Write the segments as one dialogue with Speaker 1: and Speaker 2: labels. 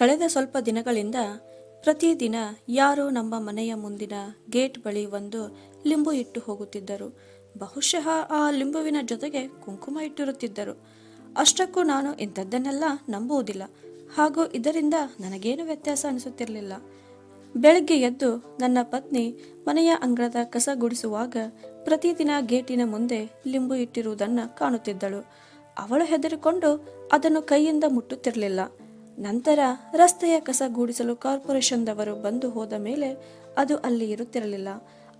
Speaker 1: ಕಳೆದ ಸ್ವಲ್ಪ ದಿನಗಳಿಂದ ಪ್ರತಿದಿನ ಯಾರೋ ನಮ್ಮ ಮನೆಯ ಮುಂದಿನ ಗೇಟ್ ಬಳಿ ಒಂದು ಲಿಂಬು ಇಟ್ಟು ಹೋಗುತ್ತಿದ್ದರು. ಬಹುಶಃ ಆ ಲಿಂಬುವಿನ ಜೊತೆಗೆ ಕುಂಕುಮ ಇಟ್ಟಿರುತ್ತಿದ್ದರು. ಅಷ್ಟಕ್ಕೂ ನಾನು ಇಂಥದ್ದನ್ನೆಲ್ಲ ನಂಬುವುದಿಲ್ಲ. ಹಾಗೂ ಇದರಿಂದ ನನಗೇನು ವ್ಯತ್ಯಾಸ ಅನಿಸುತ್ತಿರಲಿಲ್ಲ. ಬೆಳಗ್ಗೆ ಎದ್ದು ನನ್ನ ಪತ್ನಿ ಮನೆಯ ಅಂಗಳದ ಕಸ ಗುಡಿಸುವಾಗ ಪ್ರತಿದಿನ ಗೇಟಿನ ಮುಂದೆ ಲಿಂಬು ಇಟ್ಟಿರುವುದನ್ನು ಕಾಣುತ್ತಿದ್ದಳು. ಅವಳು ಹೆದರಿಕೊಂಡು ಅದನ್ನು ಕೈಯಿಂದ ಮುಟ್ಟುತ್ತಿರಲಿಲ್ಲ. ನಂತರ ರಸ್ತೆಯ ಕಸ ಗೂಡಿಸಲು ಕಾರ್ಪೊರೇಷನ್ದವರು ಬಂದು ಹೋದ ಮೇಲೆ ಅದು ಅಲ್ಲಿ ಇರುತ್ತಿರಲಿಲ್ಲ.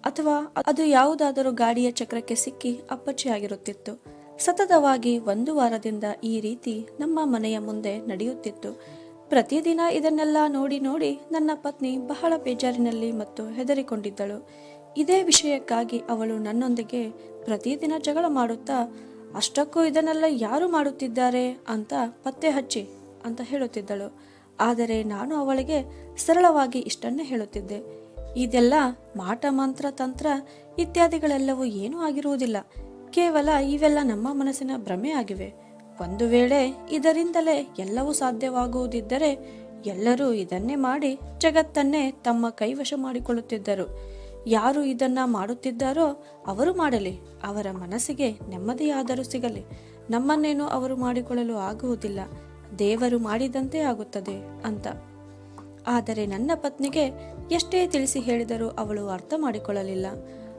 Speaker 1: ಅಥವಾ ಅದು ಯಾವುದಾದರೂ ಗಾಡಿಯ ಚಕ್ರಕ್ಕೆ ಸಿಕ್ಕಿ ಅಪ್ಪಚ್ಚಿಯಾಗಿರುತ್ತಿತ್ತು. ಸತತವಾಗಿ ಒಂದು ವಾರದಿಂದ ಈ ರೀತಿ ನಮ್ಮ ಮನೆಯ ಮುಂದೆ ನಡೆಯುತ್ತಿತ್ತು. ಪ್ರತಿದಿನ ಇದನ್ನೆಲ್ಲ ನೋಡಿ ನೋಡಿ ನನ್ನ ಪತ್ನಿ ಬಹಳ ಬೇಜಾರಿನಲ್ಲಿ ಮತ್ತು ಹೆದರಿಕೊಂಡಿದ್ದಳು. ಇದೇ ವಿಷಯಕ್ಕಾಗಿ ಅವಳು ನನ್ನೊಂದಿಗೆ ಪ್ರತಿದಿನ ಜಗಳ ಮಾಡುತ್ತಾ, ಅಷ್ಟಕ್ಕೂ ಇದನ್ನೆಲ್ಲ ಯಾರು ಮಾಡುತ್ತಿದ್ದಾರೆ? ಅಂತ ಪತ್ತೆ ಹಚ್ಚಿ ಅಂತ ಹೇಳುತ್ತಿದ್ದಳು. ಆದರೆ ನಾನು ಅವಳಿಗೆ ಸರಳವಾಗಿ ಇಷ್ಟನ್ನೇ ಹೇಳುತ್ತಿದ್ದೆ. ಇದೆಲ್ಲ ಮಾಟ, ಮಂತ್ರ, ತಂತ್ರ ಇತ್ಯಾದಿಗಳೆಲ್ಲವೂ ಏನೂ ಆಗಿರುವುದಿಲ್ಲ. ಕೇವಲ ಇವೆಲ್ಲ ನಮ್ಮ ಮನಸ್ಸಿನ ಭ್ರಮೆ ಆಗಿವೆ. ಒಂದು ವೇಳೆ ಇದರಿಂದಲೇ ಎಲ್ಲವೂ ಸಾಧ್ಯವಾಗುವುದಿದ್ದರೆ ಎಲ್ಲರೂ ಇದನ್ನೇ ಮಾಡಿ ಜಗತ್ತನ್ನೇ ತಮ್ಮ ಕೈವಶ ಮಾಡಿಕೊಳ್ಳುತ್ತಿದ್ದರು. ಯಾರು ಇದನ್ನ ಮಾಡುತ್ತಿದ್ದಾರೋ ಅವರು ಮಾಡಲಿ. ಅವರ ಮನಸ್ಸಿಗೆ ನೆಮ್ಮದಿಯಾದರೂ ಸಿಗಲಿ. ನಮ್ಮನ್ನೇನು ಅವರು ಮಾಡಿಕೊಳ್ಳಲು ಆಗುವುದಿಲ್ಲ. ದೇವರು ಮಾಡಿದಂತೆ ಆಗುತ್ತದೆ ಅಂತ. ಆದರೆ ನನ್ನ ಪತ್ನಿಗೆ ಎಷ್ಟೇ ತಿಳಿಸಿ ಹೇಳಿದರೂ ಅವಳು ಅರ್ಥ ಮಾಡಿಕೊಳ್ಳಲಿಲ್ಲ.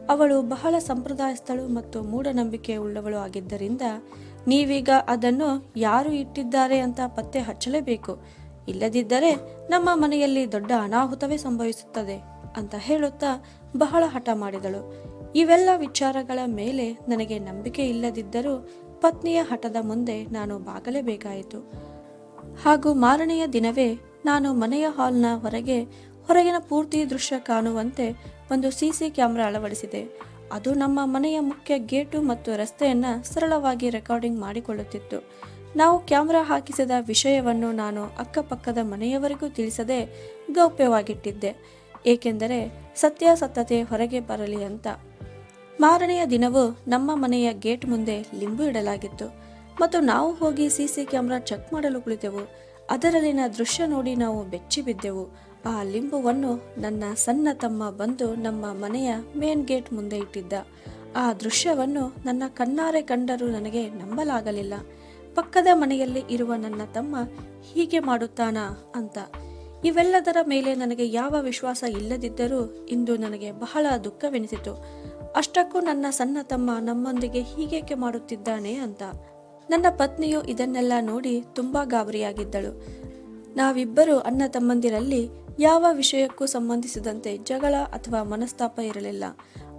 Speaker 1: ಅವಳು ಬಹಳ ಸಂಪ್ರದಾಯಸ್ಥಳು ಮತ್ತು ಮೂಢನಂಬಿಕೆ ಉಳ್ಳವಳು ಆಗಿದ್ದರಿಂದ ನೀವೀಗ ಅದನ್ನು ಯಾರು ಇಟ್ಟಿದ್ದಾರೆ ಅಂತ ಪತ್ತೆ ಹಚ್ಚಲೇಬೇಕು. ಇಲ್ಲದಿದ್ದರೆ ನಮ್ಮ ಮನೆಯಲ್ಲಿ ದೊಡ್ಡ ಅನಾಹುತವೇ ಸಂಭವಿಸುತ್ತದೆ ಅಂತ ಹೇಳುತ್ತಾ ಬಹಳ ಹಠ ಮಾಡಿದಳು. ಇವೆಲ್ಲ ವಿಚಾರಗಳ ಮೇಲೆ ನನಗೆ ನಂಬಿಕೆ ಇಲ್ಲದಿದ್ದರೂ ಪತ್ನಿಯ ಹಠದ ಮುಂದೆ ನಾನು ಬಾಗಲೇಬೇಕಾಯಿತು. ಹಾಗೂ ಮಾರನೆಯ ದಿನವೇ ನಾನು ಮನೆಯ ಹಾಲ್ನ ಹೊರಗೆ ಹೊರಗಿನ ಪೂರ್ತಿ ದೃಶ್ಯ ಕಾಣುವಂತೆ ಒಂದು ಸಿಸಿ ಕ್ಯಾಮೆರಾ ಅಳವಡಿಸಿದೆ. ಅದು ನಮ್ಮ ಮನೆಯ ಮುಖ್ಯ ಗೇಟು ಮತ್ತು ರಸ್ತೆಯನ್ನ ಸರಳವಾಗಿ ರೆಕಾರ್ಡಿಂಗ್ ಮಾಡಿಕೊಳ್ಳುತ್ತಿತ್ತು. ನಾವು ಕ್ಯಾಮೆರಾ ಹಾಕಿಸಿದ ವಿಷಯವನ್ನು ನಾನು ಅಕ್ಕಪಕ್ಕದ ಮನೆಯವರಿಗೂ ತಿಳಿಸದೆ ಗೌಪ್ಯವಾಗಿಟ್ಟಿದ್ದೆ. ಏಕೆಂದರೆ ಸತ್ಯಾಸತ್ಯತೆ ಹೊರಗೆ ಬರಲಿ ಅಂತ. ಮಾರನೆಯ ದಿನವೂ ನಮ್ಮ ಮನೆಯ ಗೇಟ್ ಮುಂದೆ ಲಿಂಬು ಇಡಲಾಗಿತ್ತು. ಮತ್ತು ನಾವು ಹೋಗಿ ಸಿ ಸಿ ಕ್ಯಾಮ್ರಾ ಚೆಕ್ ಮಾಡಲು ಕುಳಿತೆವು. ಅದರಲ್ಲಿನ ದೃಶ್ಯ ನೋಡಿ ನಾವು ಬೆಚ್ಚಿ ಬಿದ್ದೆವು ಆ ಲಿಂಬುವನ್ನು ನನ್ನ ಸಣ್ಣ ತಮ್ಮ ಬಂದು ನಮ್ಮ ಮನೆಯ ಮೇನ್ ಗೇಟ್ ಮುಂದೆ ಇಟ್ಟಿದ್ದ. ಆ ದೃಶ್ಯವನ್ನು ನನ್ನ ಕಣ್ಣಾರೆ ಕಂಡರೂ ನನಗೆ ನಂಬಲಾಗಲಿಲ್ಲ. ಪಕ್ಕದ ಮನೆಯಲ್ಲಿ ಇರುವ ನನ್ನ ತಮ್ಮ, ಹೀಗೆ ಮಾಡುತ್ತಾನಾ? ಅಂತ. ಇವೆಲ್ಲದರ ಮೇಲೆ ನನಗೆ ಯಾವ ವಿಶ್ವಾಸ ಇಲ್ಲದಿದ್ದರೂ ಇಂದು ನನಗೆ ಬಹಳ ದುಃಖವೆನಿಸಿತು. ಅಷ್ಟಕ್ಕೂ ನನ್ನ ಸಣ್ಣ ತಮ್ಮ ನಮ್ಮೊಂದಿಗೆ ಹೀಗೇಕೆ ಮಾಡುತ್ತಿದ್ದಾನೆ ಅಂತ. ನನ್ನ ಪತ್ನಿಯು ಇದನ್ನೆಲ್ಲ ನೋಡಿ ತುಂಬಾ ಗಾಬರಿಯಾಗಿದ್ದಳು. ನಾವಿಬ್ಬರು ಅಣ್ಣ ತಮ್ಮಂದಿರಲ್ಲಿ ಯಾವ ವಿಷಯಕ್ಕೂ ಸಂಬಂಧಿಸಿದಂತೆ ಜಗಳ ಅಥವಾ ಮನಸ್ತಾಪ ಇರಲಿಲ್ಲ.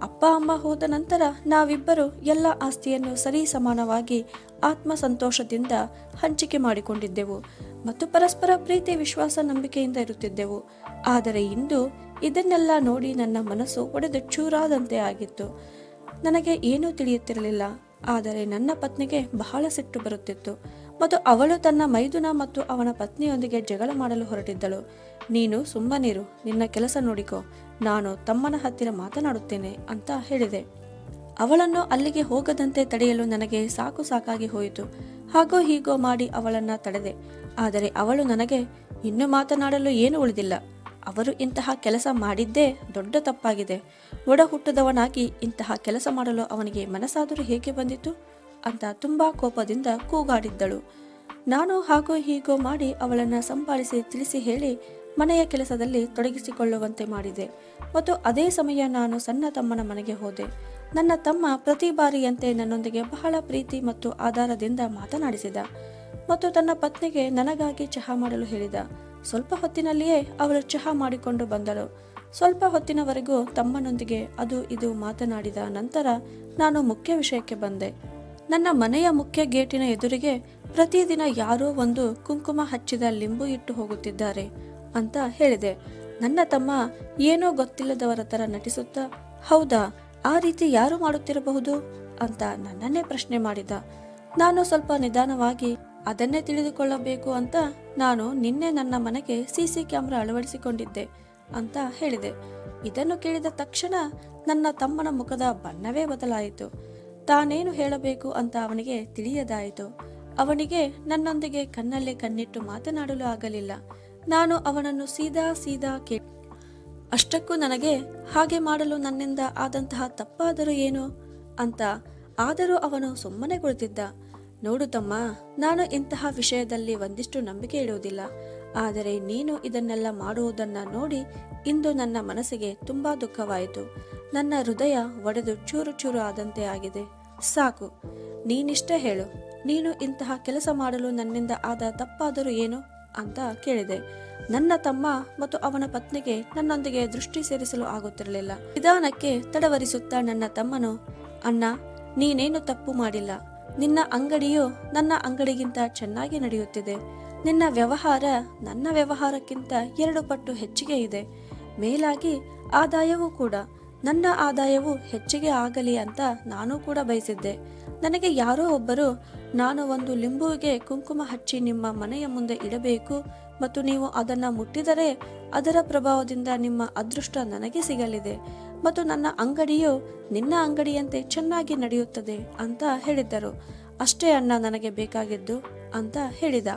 Speaker 1: ಅಪ್ಪ, ಅಮ್ಮ ಹೋದ ನಂತರ ನಾವಿಬ್ಬರು ಎಲ್ಲ ಆಸ್ತಿಯನ್ನು ಸರಿ ಸಮಾನವಾಗಿ ಆತ್ಮ ಸಂತೋಷದಿಂದ ಹಂಚಿಕೆ ಮಾಡಿಕೊಂಡಿದ್ದೆವು ಮತ್ತು ಪರಸ್ಪರ ಪ್ರೀತಿ, ವಿಶ್ವಾಸ, ನಂಬಿಕೆಯಿಂದ ಇರುತ್ತಿದ್ದೆವು. ಆದರೆ ಇಂದು ಇದನ್ನೆಲ್ಲ ನೋಡಿ ನನ್ನ ಮನಸ್ಸು ಒಡೆದು ಚೂರಾದಂತೆ ಆಗಿತ್ತು. ನನಗೆ ಏನೂ ತಿಳಿಯುತ್ತಿರಲಿಲ್ಲ. ಆದರೆ ನನ್ನ ಪತ್ನಿಗೆ ಬಹಳ ಸಿಟ್ಟು ಬರುತ್ತಿತ್ತು. ಮತ್ತು ಅವಳು ತನ್ನ ಮೈದುನ ಮತ್ತು ಅವನ ಪತ್ನಿಯೊಂದಿಗೆ ಜಗಳ ಮಾಡಲು ಹೊರಟಿದ್ದಳು. ನೀನು ಸುಮ್ಮನಿರು ನಿನ್ನ ಕೆಲಸ ನೋಡಿಕೋ, ನಾನು ತಮ್ಮನ ಹತ್ತಿರ ಮಾತನಾಡುತ್ತೇನೆ ಅಂತ ಹೇಳಿದೆ. ಅವಳನ್ನು ಅಲ್ಲಿಗೆ ಹೋಗದಂತೆ ತಡೆಯಲು ನನಗೆ ಸಾಕು ಸಾಕಾಗಿ ಹೋಯಿತು. ಹಾಗೋ ಹೀಗೋ ಮಾಡಿ ಅವಳನ್ನ ತಡೆದೆ. ಆದರೆ ಅವಳು ನನಗೆ, ಇನ್ನು ಮಾತನಾಡಲು ಏನು ಉಳಿದಿಲ್ಲ. ಅವರು ಇಂತಹ ಕೆಲಸ ಮಾಡಿದ್ದೇ ದೊಡ್ಡ ತಪ್ಪಾಗಿದೆ. ಒಡ ಹುಟ್ಟದವನಾಗಿ ಇಂತಹ ಕೆಲಸ ಮಾಡಲು ಅವನಿಗೆ ಮನಸ್ಸಾದರೂ ಹೇಗೆ ಬಂದಿತು ಅಂತ ತುಂಬಾ ಕೋಪದಿಂದ ಕೂಗಾಡಿದ್ದಳು. ನಾನು ಹಾಗೋ ಹೀಗೋ ಮಾಡಿ ಅವಳನ್ನು ಸಂಪಾದಿಸಿ ತಿಳಿಸಿ ಹೇಳಿ ಮನೆಯ ಕೆಲಸದಲ್ಲಿ ತೊಡಗಿಸಿಕೊಳ್ಳುವಂತೆ ಮಾಡಿದೆ. ಮತ್ತು ಅದೇ ಸಮಯ ನಾನು ಸಣ್ಣ ತಮ್ಮನ ಮನೆಗೆ ಹೋದೆ. ನನ್ನ ತಮ್ಮ ಪ್ರತಿ ಬಾರಿಯಂತೆ ನನ್ನೊಂದಿಗೆ ಬಹಳ ಪ್ರೀತಿ ಮತ್ತು ಆಧಾರದಿಂದ ಮಾತನಾಡಿಸಿದ. ಮತ್ತು ತನ್ನ ಪತ್ನಿಗೆ ನನಗಾಗಿ ಚಹಾ ಮಾಡಲು ಹೇಳಿದ. ಸ್ವಲ್ಪ ಹೊತ್ತಿನಲ್ಲಿಯೇ ಅವಳು ಚಹಾ ಮಾಡಿಕೊಂಡು ಬಂದಳು. ಸ್ವಲ್ಪ ಹೊತ್ತಿನವರೆಗೂ ತಮ್ಮನೊಂದಿಗೆ ಅದು ಇದು ಮಾತನಾಡಿದ ನಂತರ ನಾನು ಮುಖ್ಯ ವಿಷಯಕ್ಕೆ ಬಂದೆ. ನನ್ನ ಮನೆಯ ಮುಖ್ಯ ಗೇಟಿನ ಎದುರಿಗೆ ಪ್ರತಿದಿನ ಯಾರೋ ಒಂದು ಕುಂಕುಮ ಹಚ್ಚಿದ ಲಿಂಬು ಇಟ್ಟು ಹೋಗುತ್ತಿದ್ದಾರೆ ಅಂತ ಹೇಳಿದೆ. ನನ್ನ ತಮ್ಮ ಏನೋ ಗೊತ್ತಿಲ್ಲದವರ ತರ ನಟಿಸುತ್ತಾ, ಹೌದಾ, ಆ ರೀತಿ ಯಾರು ಮಾಡುತ್ತಿರಬಹುದು? ಅಂತ ನನ್ನನ್ನೇ ಪ್ರಶ್ನೆ ಮಾಡಿದ. ನಾನು ಸ್ವಲ್ಪ ನಿಧಾನವಾಗಿ, ಅದನ್ನೇ ತಿಳಿದುಕೊಳ್ಳಬೇಕು ಅಂತ ನಾನು ನಿನ್ನೆ ನನ್ನ ಮನೆಗೆ ಸಿ ಸಿ ಕ್ಯಾಮ್ರಾ ಅಳವಡಿಸಿಕೊಂಡಿದ್ದೆ ಅಂತ ಹೇಳಿದೆ. ಇದನ್ನು ಕೇಳಿದ ತಕ್ಷಣ ನನ್ನ ತಮ್ಮನ ಮುಖದ ಬಣ್ಣವೇ ಬದಲಾಯಿತು. ತಾನೇನು ಹೇಳಬೇಕು ಅಂತ ಅವನಿಗೆ ತಿಳಿಯದಾಯಿತು. ಅವನಿಗೆ ನನ್ನೊಂದಿಗೆ ಕಣ್ಣಲ್ಲೇ ಕಣ್ಣಿಟ್ಟು ಮಾತನಾಡಲು ಆಗಲಿಲ್ಲ. ನಾನು ಅವನನ್ನು ಸೀದಾ ಸೀದಾ ಕೇ ಅಷ್ಟಕ್ಕೂ ನನಗೆ ಹಾಗೆ ಮಾಡಲು ನನ್ನಿಂದ ಆದಂತಹ ತಪ್ಪಾದರೂ ಏನು? ಅಂತ ಆದರೂ ಅವನು ಸುಮ್ಮನೆ ಕುಳಿತಿದ್ದ. ನೋಡು ತಮ್ಮ, ನಾನು ಇಂತಹ ವಿಷಯದಲ್ಲಿ ಒಂದಿಷ್ಟು ನಂಬಿಕೆ ಇಡುವುದಿಲ್ಲ. ಆದರೆ ನೀನು ಇದನ್ನೆಲ್ಲ ಮಾಡುವುದನ್ನ ನೋಡಿ ಇಂದು ನನ್ನ ಮನಸ್ಸಿಗೆ ತುಂಬಾ ದುಃಖವಾಯಿತು. ನನ್ನ ಹೃದಯ ಒಡೆದು ಚೂರು ಚೂರು ಆದಂತೆ ಆಗಿದೆ. ಸಾಕು, ನೀನಿಷ್ಟೇ ಹೇಳು, ನೀನು ಇಂತಹ ಕೆಲಸ ಮಾಡಲು ನನ್ನಿಂದ ಆದ ತಪ್ಪಾದರೂ ಏನು ಅಂತ ಕೇಳಿದೆ. ನನ್ನ ತಮ್ಮ ಮತ್ತು ಅವನ ಪತ್ನಿಗೆ ನನ್ನೊಂದಿಗೆ ದೃಷ್ಟಿ ಸೇರಿಸಲು ಆಗುತ್ತಿರಲಿಲ್ಲ. ನಿಧಾನಕ್ಕೆ ತಡವರಿಸುತ್ತಾ ನನ್ನ ತಮ್ಮನು, ಅಣ್ಣ, ನೀನೇನು ತಪ್ಪು ಮಾಡಿಲ್ಲ. ನಿನ್ನ ಅಂಗಡಿಯು ನನ್ನ ಅಂಗಡಿಗಿಂತ ಚೆನ್ನಾಗಿ ನಡೆಯುತ್ತಿದೆ. ನಿನ್ನ ವ್ಯವಹಾರ ನನ್ನ ವ್ಯವಹಾರಕ್ಕಿಂತ ಎರಡು ಪಟ್ಟು ಹೆಚ್ಚಿಗೆ ಇದೆ. ಮೇಲಾಗಿ ಆದಾಯವೂ ಕೂಡ. ನನ್ನ ಆದಾಯವು ಹೆಚ್ಚಿಗೆ ಆಗಲಿ ಅಂತ ನಾನು ಕೂಡ ಬಯಸಿದ್ದೆ. ನನಗೆ ಯಾರೋ ಒಬ್ಬರು, ನಾನು ಒಂದು ಲಿಂಬುವಿಗೆ ಕುಂಕುಮ ಹಚ್ಚಿ ನಿಮ್ಮ ಮನೆಯ ಮುಂದೆ ಇಡಬೇಕು ಮತ್ತು ನೀವು ಅದನ್ನು ಮುಟ್ಟಿದರೆ ಅದರ ಪ್ರಭಾವದಿಂದ ನಿಮ್ಮ ಅದೃಷ್ಟ ನನಗೆ ಸಿಗಲಿದೆ. ಮತ್ತು ನನ್ನ ಅಂಗಡಿಯು ನಿನ್ನ ಅಂಗಡಿಯಂತೆ ಚೆನ್ನಾಗಿ ನಡೆಯುತ್ತದೆ ಅಂತ ಹೇಳಿದ್ದರು. ಅಷ್ಟೇ ಅಣ್ಣ ನನಗೆ ಬೇಕಾಗಿದ್ದು ಅಂತ ಹೇಳಿದ.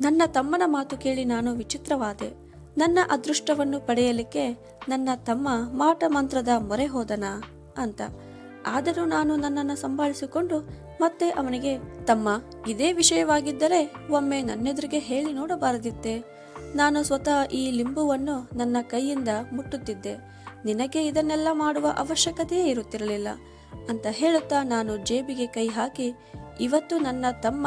Speaker 1: ನನ್ನ ತಮ್ಮನ ಮಾತು ಕೇಳಿ ನಾನು ವಿಚಿತ್ರವಾದೆ. ನನ್ನ ಅದೃಷ್ಟವನ್ನು ಪಡೆಯಲಿಕ್ಕೆ ನನ್ನ ತಮ್ಮ ಮಾಟ ಮಂತ್ರದ ಮೊರೆ ಹೋದನ ಅಂತ. ಆದರೂ ನಾನು ನನ್ನನ್ನು ಸಂಭಾಳಿಸಿಕೊಂಡು ಮತ್ತೆ ಅವನಿಗೆ, ತಮ್ಮ, ಇದೇ ವಿಷಯವಾಗಿದ್ದರೆ ಒಮ್ಮೆ ನನ್ನೆದುರಿಗೆ ಹೇಳಿ ನೋಡಬಾರದಿತ್ತೆ. ನಾನು ಸ್ವತಃ ಈ ಲಿಂಬುವನ್ನು ನನ್ನ ಕೈಯಿಂದ ಮುಟ್ಟುತ್ತಿದ್ದೆ. ನಿನಗೆ ಇದನ್ನೆಲ್ಲ ಮಾಡುವ ಅವಶ್ಯಕತೆಯೇ ಇರುತ್ತಿರಲಿಲ್ಲ ಅಂತ ಹೇಳುತ್ತಾ ನಾನು ಜೇಬಿಗೆ ಕೈ ಹಾಕಿ, ಇವತ್ತು ನನ್ನ ತಮ್ಮ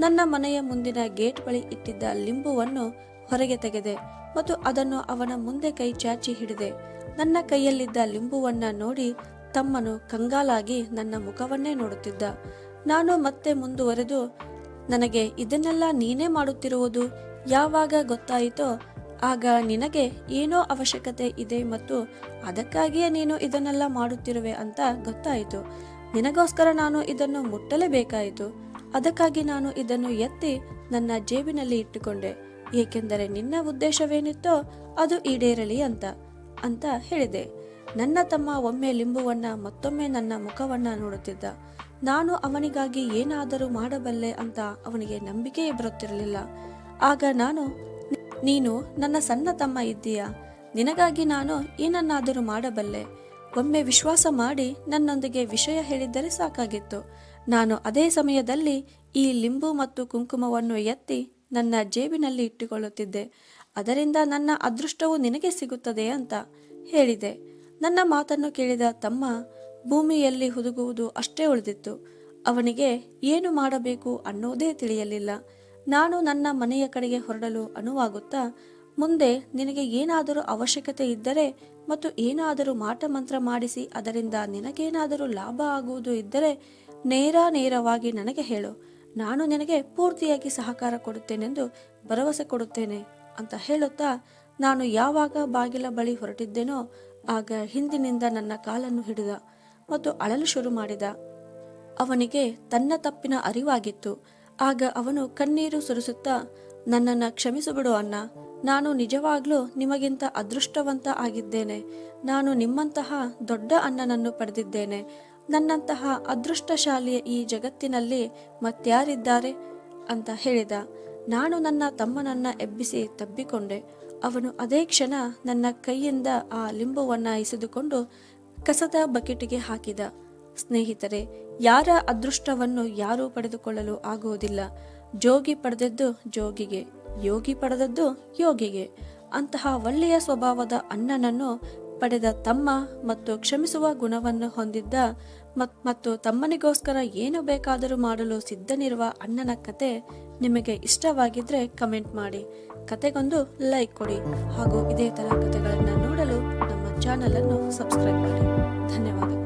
Speaker 1: ನನ್ನ ಮನೆಯ ಮುಂದಿನ ಗೇಟ್ ಬಳಿ ಇಟ್ಟಿದ್ದ ಲಿಂಬುವನ್ನು ಹೊರಗೆ ತೆಗೆದೆ ಮತ್ತು ಅದನ್ನು ಅವನ ಮುಂದೆ ಕೈ ಚಾಚಿ ಹಿಡಿದೆ. ನನ್ನ ಕೈಯಲ್ಲಿದ್ದ ಲಿಂಬುವನ್ನ ನೋಡಿ ತಮ್ಮನು ಕಂಗಾಲಾಗಿ ನನ್ನ ಮುಖವನ್ನೇ ನೋಡುತ್ತಿದ್ದ. ನಾನು ಮತ್ತೆ ಮುಂದುವರೆದು, ನನಗೆ ಇದನ್ನೆಲ್ಲ ನೀನೇ ಮಾಡುತ್ತಿರುವುದು ಯಾವಾಗ ಗೊತ್ತಾಯಿತೋ ಆಗ ನಿನಗೆ ಏನೋ ಅವಶ್ಯಕತೆ ಇದೆ ಮತ್ತು ಅದಕ್ಕಾಗಿಯೇ ನೀನು ಇದನ್ನೆಲ್ಲ ಮಾಡುತ್ತಿರುವೆ ಅಂತ ಗೊತ್ತಾಯಿತು. ನಿನಗೋಸ್ಕರ ನಾನು ಇದನ್ನು ಮುಟ್ಟಲೇಬೇಕಾಯಿತು. ಅದಕ್ಕಾಗಿ ನಾನು ಇದನ್ನು ಎತ್ತಿ ನನ್ನ ಜೇಬಿನಲ್ಲಿ ಇಟ್ಟುಕೊಂಡೆ. ಏಕೆಂದರೆ ನಿನ್ನ ಉದ್ದೇಶವೇನಿತ್ತೋ ಅದು ಈಡೇರಲಿ ಅಂತ ಅಂತ ಹೇಳಿದೆ. ನನ್ನ ತಮ್ಮ ಒಮ್ಮೆ ಲಿಂಬುವನ್ನ, ಮತ್ತೊಮ್ಮೆ ನನ್ನ ಮುಖವನ್ನ ನೋಡುತ್ತಿದ್ದ. ನಾನು ಅವನಿಗಾಗಿ ಏನಾದರೂ ಮಾಡಬಲ್ಲೆ ಅಂತ ಅವನಿಗೆ ನಂಬಿಕೆಯೇ ಬರುತ್ತಿರಲಿಲ್ಲ. ಆಗ ನಾನು, ನೀನು ನನ್ನ ಸಣ್ಣ ತಮ್ಮ ಇದ್ದೀಯ? ನಿನಗಾಗಿ ನಾನು ಏನನ್ನಾದರೂ ಮಾಡಬಲ್ಲೆ? ಒಮ್ಮೆ ವಿಶ್ವಾಸ ಮಾಡಿ ನನ್ನೊಂದಿಗೆ ವಿಷಯ ಹೇಳಿದ್ದರೆ ಸಾಕಾಗಿತ್ತು. ನಾನು ಅದೇ ಸಮಯದಲ್ಲಿ ಈ ಲಿಂಬು ಮತ್ತು ಕುಂಕುಮವನ್ನು ಎತ್ತಿ ನನ್ನ ಜೇಬಿನಲ್ಲಿ ಇಟ್ಟುಕೊಳ್ಳುತ್ತಿದ್ದೆ. ಅದರಿಂದ ನನ್ನ ಅದೃಷ್ಟವು ನಿನಗೆ ಸಿಗುತ್ತದೆ ಅಂತ ಹೇಳಿದೆ. ನನ್ನ ಮಾತನ್ನು ಕೇಳಿದ ತಮ್ಮ ಭೂಮಿಯಲ್ಲಿ ಹುದುಗುವುದು ಅಷ್ಟೇ ಉಳಿದಿತ್ತು. ಅವನಿಗೆ ಏನು ಮಾಡಬೇಕು ಅನ್ನೋದೇ ತಿಳಿಯಲಿಲ್ಲ. ನಾನು ನನ್ನ ಮನೆಯ ಕಡೆಗೆ ಹೊರಡಲು ಅನುವಾಗುತ್ತಾ, ಮುಂದೆ ನಿನಗೆ ಏನಾದರೂ ಅವಶ್ಯಕತೆ ಇದ್ದರೆ ಮತ್ತು ಏನಾದರೂ ಮಾಟ ಮಂತ್ರ ಮಾಡಿಸಿ ಅದರಿಂದ ನಿನಗೇನಾದರೂ ಲಾಭ ಆಗುವುದು ಇದ್ದರೆ ನೇರ ನೇರವಾಗಿ ನನಗೆ ಹೇಳು. ನಾನು ನಿನಗೆ ಪೂರ್ತಿಯಾಗಿ ಸಹಕಾರ ಕೊಡುತ್ತೇನೆಂದು ಭರವಸೆ ಕೊಡುತ್ತೇನೆ ಅಂತ ಹೇಳುತ್ತಾ, ನಾನು ಯಾವಾಗ ಬಾಗಿಲ ಬಳಿ ಹೊರಟಿದ್ದೇನೋ ಆಗ ಹಿಂದಿನಿಂದ ನನ್ನ ಕಾಲನ್ನು ಹಿಡಿದ ಮತ್ತು ಅಳಲು ಶುರು ಮಾಡಿದ. ಅವನಿಗೆ ತನ್ನ ತಪ್ಪಿನ ಅರಿವಾಗಿತ್ತು. ಆಗ ಅವನು ಕಣ್ಣೀರು ಸುರಿಸುತ್ತಾ, ನನ್ನನ್ನು ಕ್ಷಮಿಸಿಬಿಡು ಅಣ್ಣ. ನಾನು ನಿಜವಾಗ್ಲೂ ನಿಮಗಿಂತ ಅದೃಷ್ಟವಂತ ಆಗಿದ್ದೇನೆ. ನಾನು ನಿಮ್ಮಂತಹ ದೊಡ್ಡ ಅಣ್ಣನನ್ನು ಪಡೆದಿದ್ದೇನೆ. ನನ್ನಂತಹ ಅದೃಷ್ಟಶಾಲಿಯ ಈ ಜಗತ್ತಿನಲ್ಲಿ ಮತ್ಯಾರಿದ್ದಾರೆ? ಅಂತ ಹೇಳಿದ. ನಾನು ನನ್ನ ತಮ್ಮನನ್ನ ಎಬ್ಬಿಸಿ ತಬ್ಬಿಕೊಂಡೆ. ಅವನು ಅದೇ ಕ್ಷಣ ನನ್ನ ಕೈಯಿಂದ ಆ ಲಿಂಬುವನ್ನ ಇಸಿದುಕೊಂಡು ಕಸದ ಬಕೆಟಿಗೆ ಹಾಕಿದ. ಸ್ನೇಹಿತರೆ, ಯಾರ ಅದೃಷ್ಟವನ್ನು ಯಾರೂ ಪಡೆದುಕೊಳ್ಳಲು ಆಗುವುದಿಲ್ಲ. ಜೋಗಿ ಪಡೆದದ್ದು ಜೋಗಿಗೆ, ಯೋಗಿ ಪಡೆದದ್ದು ಯೋಗಿಗೆ. ಅಂತಹ ಒಳ್ಳೆಯ ಸ್ವಭಾವದ ಅಣ್ಣನನ್ನು ಪಡೆದ ತಮ್ಮ ಮತ್ತು ಕ್ಷಮಿಸುವ ಗುಣವನ್ನು ಹೊಂದಿದ್ದ ಮತ್- ಮತ್ತು ತಮ್ಮನಿಗೋಸ್ಕರ ಏನು ಬೇಕಾದರೂ ಮಾಡಲು ಸಿದ್ಧನಿರುವ ಅಣ್ಣನ ಕತೆ ನಿಮಗೆ ಇಷ್ಟವಾಗಿದ್ರೆ ಕಮೆಂಟ್ ಮಾಡಿ. ಕತೆಗೊಂದು ಲೈಕ್ ಕೊಡಿ ಹಾಗೂ ಇದೇ ತರ ಕತೆಗಳನ್ನು ನೋಡಲು ನಮ್ಮ ಚಾನಲ್ ಅನ್ನು ಸಬ್ಸ್ಕ್ರೈಬ್ ಮಾಡಿ. ಧನ್ಯವಾದಗಳು.